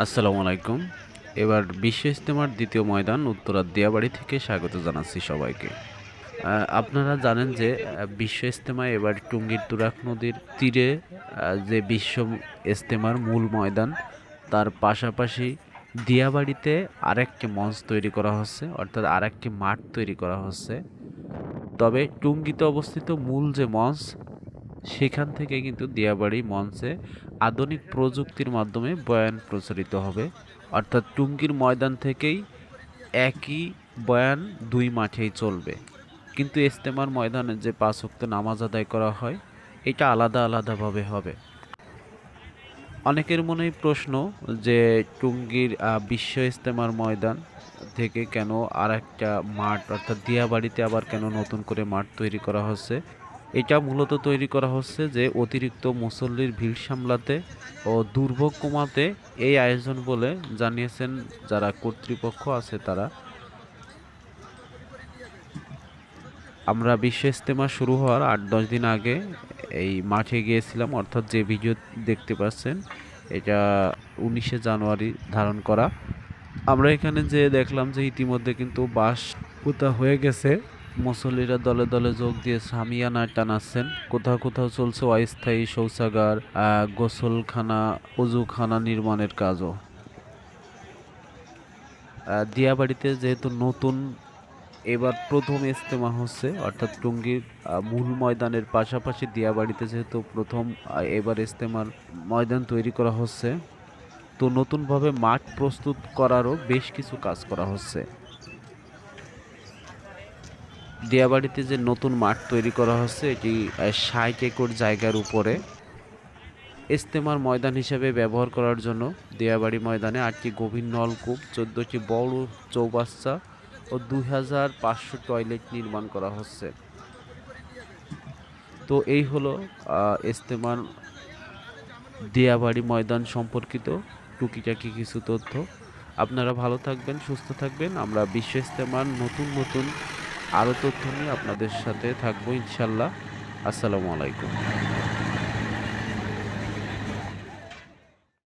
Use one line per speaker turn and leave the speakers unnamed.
আসসালামু আলাইকুম। এবার বিশ্ব ইজতেমার দ্বিতীয় ময়দান উত্তরার দিয়াবাড়ি থেকে স্বাগত জানাচ্ছি সবাইকে। আপনারা জানেন যে বিশ্ব ইজতেমায় এবার টুঙ্গির তুরাক নদীর তীরে যে বিশ্ব ইজতেমার মূল ময়দান, তার পাশাপাশি দিয়াবাড়িতে আরেকটি মঞ্চ তৈরি করা হচ্ছে, অর্থাৎ আরেকটি মাঠ তৈরি করা হচ্ছে। তবে টুঙ্গিতে অবস্থিত মূল যে মঞ্চ সেখান থেকে কিন্তু দিয়াবাড়ি মঞ্চে আধুনিক প্রযুক্তির মাধ্যমে বয়ান প্রচারিত হবে। অর্থাৎ টুঙ্গির ময়দান থেকেই একই বয়ান দুই মাঠেই চলবে। কিন্তু ইস্তেমার ময়দানে যে পাঁচ ওয়াক্ত নামাজ আদায় করা হয়, এটা আলাদা আলাদাভাবে হবে। অনেকের মনেই প্রশ্ন যে টুঙ্গির বিশ্ব ইস্তেমার ময়দান থেকে কেন আর একটা মাঠ, অর্থাৎ দিয়াবাড়িতে আবার কেন নতুন করে মাঠ তৈরি করা হচ্ছে? এটা মূলত তৈরি করা হচ্ছে যে অতিরিক্ত মুসল্লির ভিড় সামলাতে ও দুর্ভোগ কমাতে এই আয়োজন বলে জানিয়েছেন যারা কর্তৃপক্ষ আছে তারা। আমরা বিশ্ব ইজতেমা শুরু হওয়ার আট দশ দিন আগে এই মাঠে গিয়েছিলাম, অর্থাৎ যে ভিডিও দেখতে পাচ্ছেন, এটা উনিশে জানুয়ারি ধারণ করা। আমরা এখানে যে দেখলাম যে ইতিমধ্যে কিন্তু বাস পোতা হয়ে গেছে। মুসল্লিরা দলে দলে যোগ দিয়ে সামিয়ানা টানাচ্ছেন। কোথাও কোথাও চলছে অস্থায়ী শৌচাগার গোসলখানা অজুখানা নির্মাণের কাজও। দিয়াবাড়িতে যেহেতু নতুন, এবার প্রথম ইজতেমা হচ্ছে, অর্থাৎ টুঙ্গির মূল ময়দানের পাশাপাশি দিয়াবাড়িতে যেহেতু প্রথম এবার ইজতেমার ময়দান তৈরি করা হচ্ছে, তো নতুনভাবে মাঠ প্রস্তুত করারও বেশ কিছু কাজ করা হচ্ছে। দিয়াবাড়িতে যে নতুন মাঠ তৈরি করা হচ্ছে, এটি ষাট একর জায়গার উপরে। ইস্তেমার ময়দান হিসেবে ব্যবহার করার জন্য দিয়াবাড়ি ময়দানে আটটি গভীর নলকূপ, চোদ্দটি বড় চৌবাচ্চা ও দুই হাজার পাঁচশো টয়লেট নির্মাণ করা হচ্ছে। তো এই হলো ইস্তেমার দিয়াবাড়ি ময়দান সম্পর্কিত টুকিটাকি কিছু তথ্য। আপনারা ভালো থাকবেন, সুস্থ থাকবেন। আমরা বিশ্ব ইস্তেমার নতুন নতুন আরও তথ্য নিয়ে আপনাদের সাথে থাকব ইনশাল্লাহ। আসসালামু আলাইকুম।